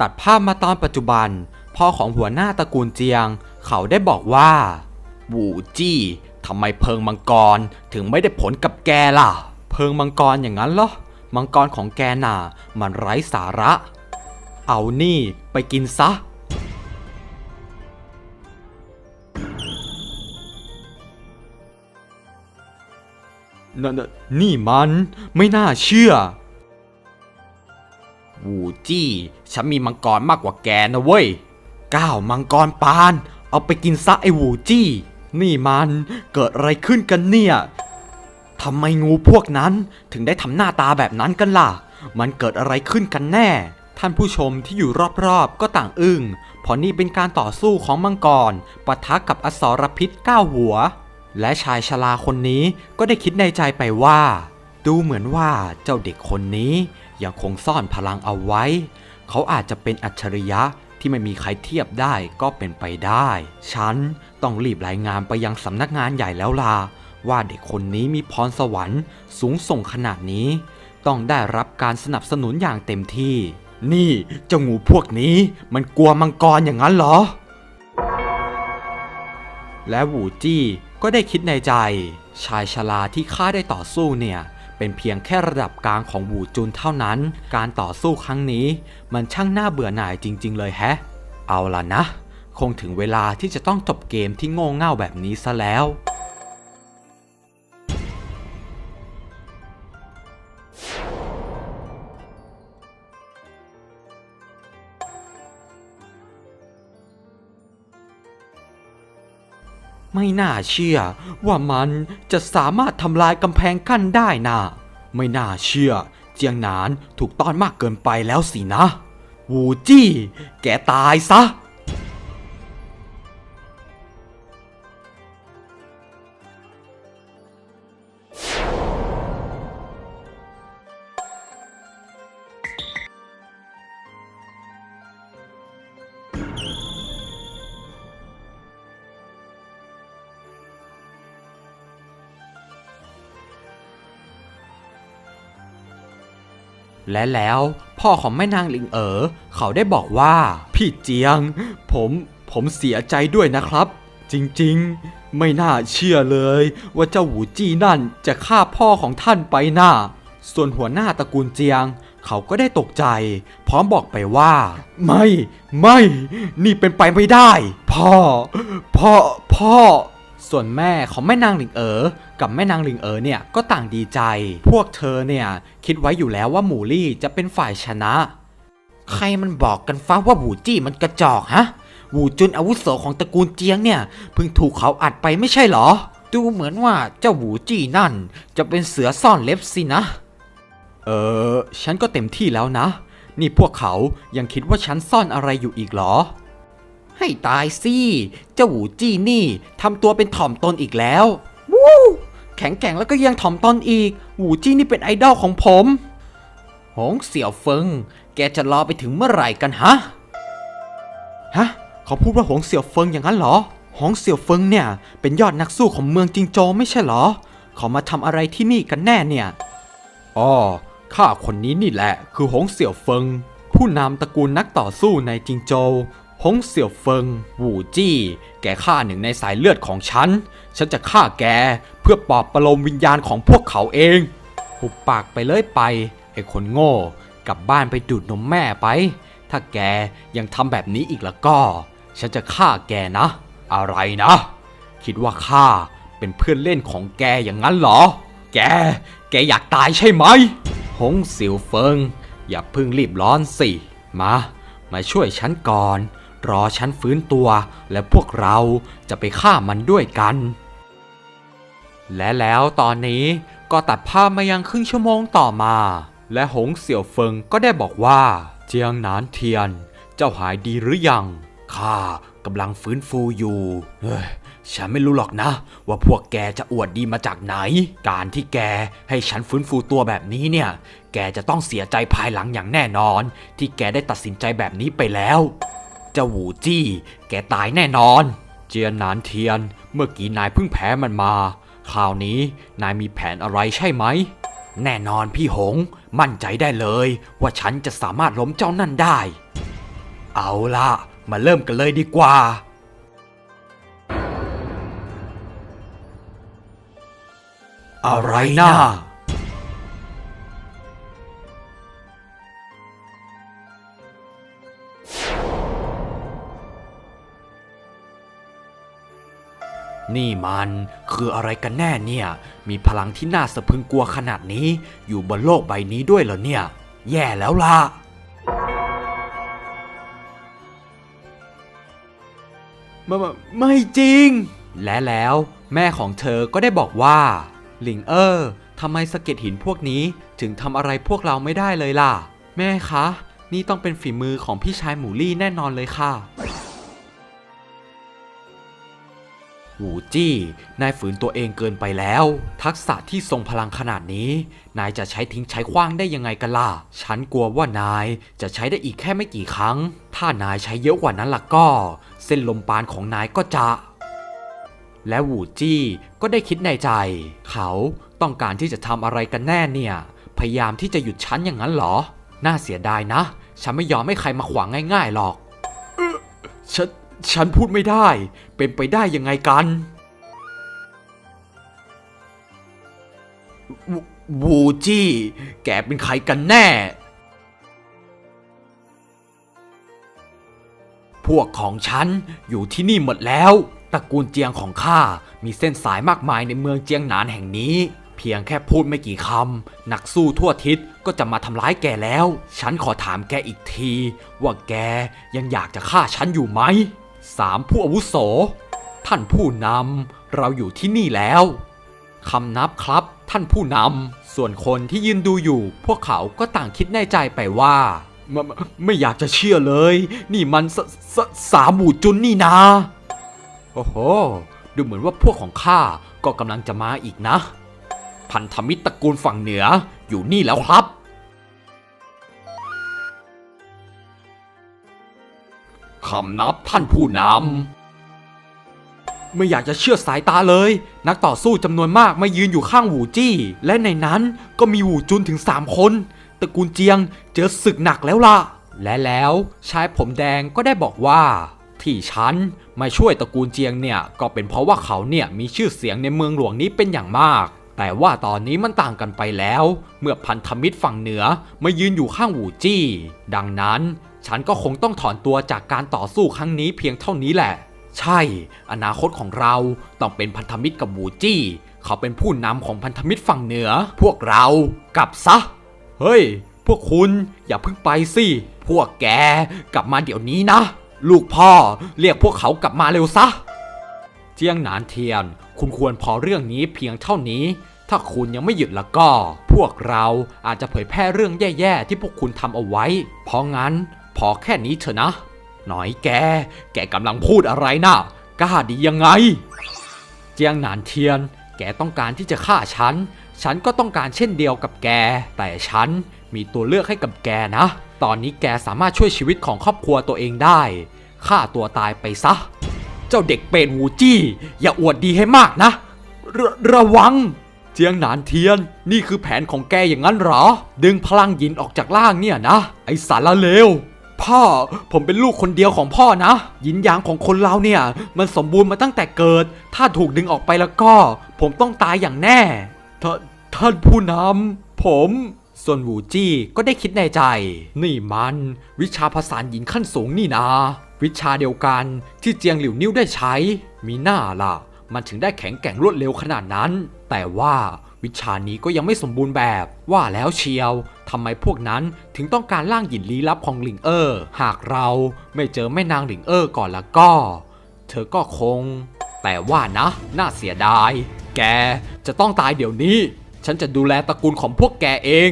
ตัดภาพมาตอนปัจจุบัน พ่อของหัวหน้าตระกูลเจียง เขาได้บอกว่าวูจี้ทำไมเพิงมังกรถึงไม่ได้ผลกับแกล่ะ เพิงมังกรอย่างนั้นเหรอ มังกรของแกน่ะ มันไร้สาระ เอานี่ไปกินซะ นั่นนี่มันไม่น่าเชื่อ วูจี้ ฉันมีมังกรมากกว่าแกนะเว้ยก้าวมังกรปาน เอาไปกินซะไอ้วูจี้ นี่มันเกิดอะไรขึ้นกันเนี่ยทำไมงูพวกนั้นถึงได้ทำหน้าตาแบบนั้นกันล่ะ มันเกิดอะไรขึ้นกันแน่ ท่านผู้ชมที่อยู่รอบๆก็ต่างอึง้งเพราะนี่เป็นการต่อสู้ของมังกรปะทะกับอสรพิษก้าหัว และชายชราคนนี้ก็ได้คิดในใจไปว่า ดูเหมือนว่าเจ้าเด็กคนนี้ ยังคงซ่อนพลังเอาไว้ เขาอาจจะเป็นอัจฉริยะที่ไม่มีใครเทียบได้ก็เป็นไปได้ ฉันต้องรีบรายงานไปยังสำนักงานใหญ่แล้วล่ะว่าเด็กคนนี้มีพรสวรรค์สูงส่งขนาดนี้ ต้องได้รับการสนับสนุนอย่างเต็มที่ นี่เจ้างูพวกนี้มันกลัวมังกรอย่างนั้นเหรอ และหูจี้ก็ได้คิดในใจ ชายชราที่ข้าได้ต่อสู้เนี่ย เป็นเพียงแค่ระดับกลางของหูจุนเท่านั้น การต่อสู้ครั้งนี้ มันช่างน่าเบื่อหน่ายจริง ๆ เลยแฮะ เอาล่ะนะ คงถึงเวลาที่จะต้องจบเกมที่โง่เง่าแบบนี้ซะแล้ว ไม่น่าเชื่อ ว่ามันจะสามารถทำลายกำแพงกั้นได้นะไม่น่าเชื่อ เจียงหนานถูกต้อนมากเกินไปแล้วสินะ วูจี้ แกตายซะ และแล้วพ่อของแม่นางลิงเอ๋อเขาได้บอกว่า พี่เจียง ผมผมเสียใจด้วยนะครับ จริงๆ ไม่น่าเชื่อเลย ว่าเจ้าหูจี้นั่นจะฆ่าพ่อของท่านไปน่าส่วนหัวหน้าตระกูลเจียง เขาก็ได้ตกใจ พร้อมบอกไปว่า ไม่ ไม่ นี่เป็นไปไม่ได้ พ่อ พ่อ พ่อ ส่วนแม่ของแม่นางหลิงเอ๋อกับแม่นางหลิงเอ๋อเนี่ยก็ต่างดีใจ พวกเธอเนี่ยคิดไว้อยู่แล้วว่าหมูลี่จะเป็นฝ่ายชนะ ใครมันบอกกันฟ้าว่าบูจี้มันกระจอกฮะวูจุนอาวุโสของตระกูลเจียงเนี่ยเพิ่งถูกเขาอัดไปไม่ใช่เหรอ ดูเหมือนว่าเจ้าวูจี้นั่น จะเป็นเสือซ่อนเล็บสินะ เออ ฉันก็เต็มที่แล้วนะ นี่พวกเขายังคิดว่าฉันซ่อนอะไรอยู่อีกเหรอ ให้ตายสิเจ้าหูจี้นี่ทำตัวเป็นถ่อมตนอีกแล้ววู้แข็งแกร่งแล้วก็ยังถ่อมตนอีก หูจี้นี่เป็นไอดอลของผม หงเสี่ยวเฟิง แกจะรอไปถึงเมื่อไหร่กันฮะ ฮะ เขาพูดว่าหงเสี่ยวเฟิงอย่างนั้นเหรอ หงเสี่ยวเฟิงเนี่ย เป็นยอดนักสู้ของเมืองจิงโจวไม่ใช่เหรอ เขามาทำอะไรที่นี่กันแน่เนี่ย อ๋อ ข้าคนนี้นี่แหละ คือหงเสี่ยวเฟิง ผู้นำตระกูลนักต่อสู้ในจิงโจว หงเสี่ยวเฟิงวูจี้ แกฆ่าหนึ่งในสายเลือดของฉัน ฉันจะฆ่าแกเพื่อปลอบประโลมวิญญาณของพวกเขาเอง หุบปากไปเลยไป ไอ้คนโง่ กลับบ้านไปดูดนมแม่ไป ถ้าแกยังทำแบบนี้อีกแล้วก็ ฉันจะฆ่าแกนะ อะไรนะ คิดว่าข้าเป็นเพื่อนเล่นของแกอย่างนั้นเหรอ แก แกอยากตายใช่ไหม หงเสิวเฟิง อย่าเพิ่งรีบร้อนสิ มา มาช่วยฉันก่อน รอฉันฟื้นตัว และพวกเราจะไปฆ่ามันด้วยกัน และแล้วตอนนี้ก็ตัดภาพมายังครึ่งชั่วโมงต่อมา และหงเสี่ยวเฟิงก็ได้บอกว่า เจียงหนานเทียน เจ้าหายดีหรือยังข้ากำลังฟื้นฟูอยู่เฮ้ยฉันไม่รู้หรอกนะ ว่าพวกแกจะอวดดีมาจากไหน การที่แกให้ฉันฟื้นฟูตัวแบบนี้เนี่ย แกจะต้องเสียใจภายหลังอย่างแน่นอน ที่แกได้ตัดสินใจแบบนี้ไปแล้ว เจ้าหูจี้ แกตายแน่นอน เจียนหนานเทียน เมื่อกี้นายเพิ่งแพ้มันมาคราวนี้นายมีแผนอะไรใช่ไหม แน่นอนพี่หง มั่นใจได้เลย ว่าฉันจะสามารถล้มเจ้านั่นได้ เอาล่ะ มาเริ่มกันเลยดีกว่าอะไรนะ นี่มันคืออะไรกันแน่เนี่ย มีพลังที่น่าสะพรึงกลัวขนาดนี้ อยู่บนโลกใบนี้ด้วยเหรอเนี่ย แย่แล้วล่ะไม่ไม่ไม่จริง และแล้วแม่ของเธอก็ได้บอกว่า หลิงเออทำไมสะเก็ดหินพวกนี้ถึงทำอะไรพวกเราไม่ได้เลยล่ะ แม่คะ นี่ต้องเป็นฝีมือของพี่ชายหมูลี่แน่นอนเลยค่ะ หูจี้ นายฝืนตัวเองเกินไปแล้ว ทักษะที่ทรงพลังขนาดนี้ นายจะใช้ทิ้งใช้ขว้างได้ยังไงกันล่ะ ฉันกลัวว่านายจะใช้ได้อีกแค่ไม่กี่ครั้ง ถ้านายใช้เยอะกว่านั้นล่ะก็ เส้นลมปานของนายก็จะ และหูจี้ก็ได้คิดในใจ เขาต้องการที่จะทำอะไรกันแน่เนี่ย พยายามที่จะหยุดฉันอย่างนั้นเหรอ น่าเสียดายนะ ฉันไม่ยอมให้ใครมาขวางง่ายๆหรอกฉัน ฉันพูดไม่ได้ เป็นไปได้ยังไงกันววูจี้ แกเป็นใครกันแน่ พวกของฉันอยู่ที่นี่หมดแล้ว ตระกูลเจียงของข้า มีเส้นสายมากมายในเมืองเจียงหนานแห่งนี้ เพียงแค่พูดไม่กี่คำ นักสู้ทั่วทิศก็จะมาทำร้ายแกแล้ว ฉันขอถามแกอีกที ว่าแกยังอยากจะฆ่าฉันอยู่ไหม สามผู้อาวุโส ท่านผู้นำเราอยู่ที่นี่แล้วคำนับครับท่านผู้นำส่วนคนที่ยืนดูอยู่ พวกเขาก็ต่างคิดในใจไปว่าไม่ไม่ไม่อยากจะเชื่อเลย นี่มันสสสามหมู่จุนนี่นา โอ้โห ดูเหมือนว่าพวกของข้าก็กำลังจะมาอีกนะ พันธมิตรตระกูลฝั่งเหนืออยู่นี่แล้วครับ คำนับท่านผู้นำ ไม่อยากจะเชื่อสายตาเลย นักต่อสู้จำนวนมากมายืนอยู่ข้างหูจี้ และในนั้นก็มีหูจุนถึง3คนตระกูลเจียงเจอศึกหนักแล้วล่ะ และแล้วชายผมแดงก็ได้บอกว่า ที่ฉันมาช่วยตระกูลเจียงเนี่ยก็เป็นเพราะว่าเขาเนี่ยมีชื่อเสียงในเมืองหลวงนี้เป็นอย่างมาก แต่ว่าตอนนี้มันต่างกันไปแล้ว เมื่อพันธมิตรฝั่งเหนือมายืนอยู่ข้างหูจี้ ดังนั้น ฉันก็คงต้องถอนตัวจากการต่อสู้ครั้งนี้เพียงเท่านี้แหละ ใช่ อนาคตของเราต้องเป็นพันธมิตรกับบูจี้ เขาเป็นผู้นำของพันธมิตรฝั่งเหนือ พวกเรากลับซะ เฮ้ย พวกคุณอย่าเพิ่งไปสิ พวกแกกลับมาเดี๋ยวนี้นะ ลูกพ่อเรียกพวกเขากลับมาเร็วซะ เจียงหนานเทียน คุณควรพอเรื่องนี้เพียงเท่านี้ถ้าคุณยังไม่หยุดล้วก็ พวกเราอาจจะเผยแพร่เรื่องแย่ๆที่พวกคุณทำเอาไว้ เพราะงั้น พอแค่นี้เถอะนะ หน่อยแก แกกำลังพูดอะไรนะกล้าดียังไง เจียงหนานเทียน แกต้องการที่จะฆ่าฉัน ฉันก็ต้องการเช่นเดียวกับแก แต่ฉันมีตัวเลือกให้กับแกนะ ตอนนี้แกสามารถช่วยชีวิตของครอบครัวตัวเองได้ ฆ่าตัวตายไปซะ เจ้าเด็กเป็นหูจี้ อย่าอวดดีให้มากนะรระวัง เจียงหนานเทียน นี่คือแผนของแกอย่างนั้นหรอ ดึงพลังหยินออกจากล่างเนี่ยนะ ไอสารเลว พ่อผมเป็นลูกคนเดียวของพ่อนะ ยินยางของคนเราเนี่ย มันสมบูรณ์มาตั้งแต่เกิด ถ้าถูกดึงออกไปแล้วก็ ผมต้องตายอย่างแน่ท่านท่านผู้นำผม ส่วนหูจี้ก็ได้คิดในใจ นี่มัน วิชาภาษาหญิงขั้นสูงนี่นาวิชาเดียวกันที่เจียงหลิวนิ้วได้ใช้ มีหน้าล่ะ มันถึงได้แข็งแกร่งรวดเร็วขนาดนั้น แต่ว่า วิชานี้ก็ยังไม่สมบูรณ์แบบ ว่าแล้วเชียวทำไมพวกนั้นถึงต้องการล่างหยินลี้ลับของหลิงเออร์หากเราไม่เจอแม่นางหลิงเออร์ก่อนแล้วก็ เธอก็คง แต่ว่านะ น่าเสียดาย แกจะต้องตายเดี๋ยวนี้ ฉันจะดูแลตระกูลของพวกแกเอง